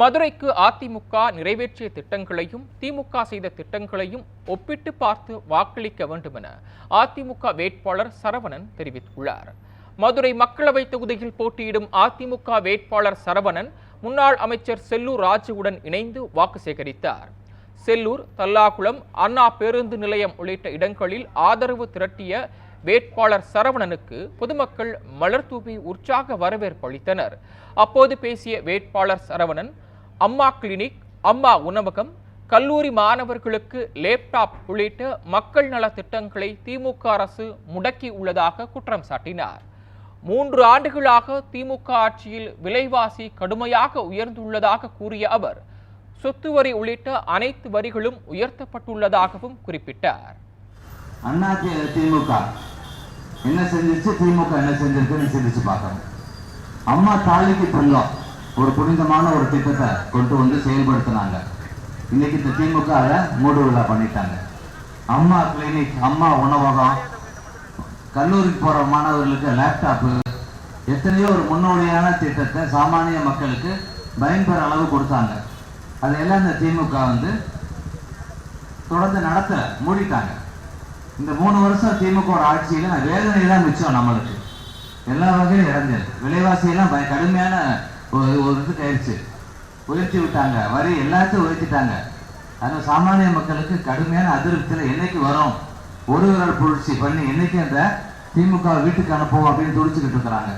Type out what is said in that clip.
மதுரைக்கு அதிமுக நிறைவேற்றிய திட்டங்களையும் திமுக செய்த திட்டங்களையும் ஒப்பிட்டு பார்த்து வாக்களிக்க வேண்டும் என அதிமுக வேட்பாளர் சரவணன் தெரிவித்துள்ளார். மதுரை மக்களவை தொகுதியில் போட்டியிடும் அதிமுக வேட்பாளர் சரவணன் முன்னாள் அமைச்சர் செல்லூர் ராஜுவுடன் இணைந்து வாக்கு சேகரித்தார். செல்லூர் தல்லாகுளம் அண்ணா பேருந்து நிலையம் உள்ளிட்ட இடங்களில் ஆதரவு திரட்டிய வேட்பாளர் சரவணனுக்கு பொதுமக்கள் மலர் தூவி உற்சாக வரவேற்பு அளித்தனர். அப்போது பேசிய வேட்பாளர் சரவணன் அம்மா கிளினிக் அம்மா உணவகம் கல்லூரி மாணவர்களுக்கு லேப்டாப் உள்ளிட்ட மக்கள் நல திட்டங்களை திமுக அரசு முடக்கி உள்ளதாக குற்றம் சாட்டினார். மூன்று ஆண்டுகளாக திமுக ஆட்சியில் விலைவாசி கடுமையாக உயர்ந்துள்ளதாக கூறிய அவர் சொத்து வரி உள்ளிட்ட அனைத்து வரிகளும் உயர்த்தப்பட்டுள்ளதாகவும் குறிப்பிட்டார். அண்ணா திமுக. என்ன செஞ்சிருச்சு? திமுக என்ன செஞ்சிருக்குன்னு சிந்திச்சு பார்க்கணும். அம்மா தாலிக்கு தங்கம் ஒரு புனிதமான ஒரு திட்டத்தை கொண்டு வந்து செயல்படுத்தினாங்க. இன்னைக்கு இந்த திமுக அதை மூடு விழா பண்ணிட்டாங்க. அம்மா கிளினிக் அம்மா உணவகம். கல்லூரிக்கு போற மாணவர்களுக்கு லேப்டாப்பு எத்தனையோ ஒரு முன்னோடியான திட்டத்தை சாமானிய மக்களுக்கு பயன்பெற அளவு கொடுத்தாங்க. அதையெல்லாம் இந்த திமுக வந்து தொடர்ந்து நடத்தல மூடிட்டாங்க. இந்த மூணு வருஷம் திமுக ஆட்சியில வேதனை தான் மிச்சம் நம்மளுக்கு. எல்லா வகையிலும் இறந்தது விலைவாசியெல்லாம் பய கடுமையான ஒரு ஒரு இதுக்கு ஆயிடுச்சு. உயர்த்தி விட்டாங்க. வரி எல்லாத்தையும் உயர்த்திட்டாங்க. அதனால் சாமானிய மக்களுக்கு கடுமையான அதிருப்தியில் என்னைக்கு வரும்? ஒரு விரல் புரட்சி பண்ணி என்னைக்கு அந்த திமுக வீட்டுக்கு அனுப்புவோம் அப்படின்னு துடிச்சுக்கிட்டு இருக்கிறாங்க.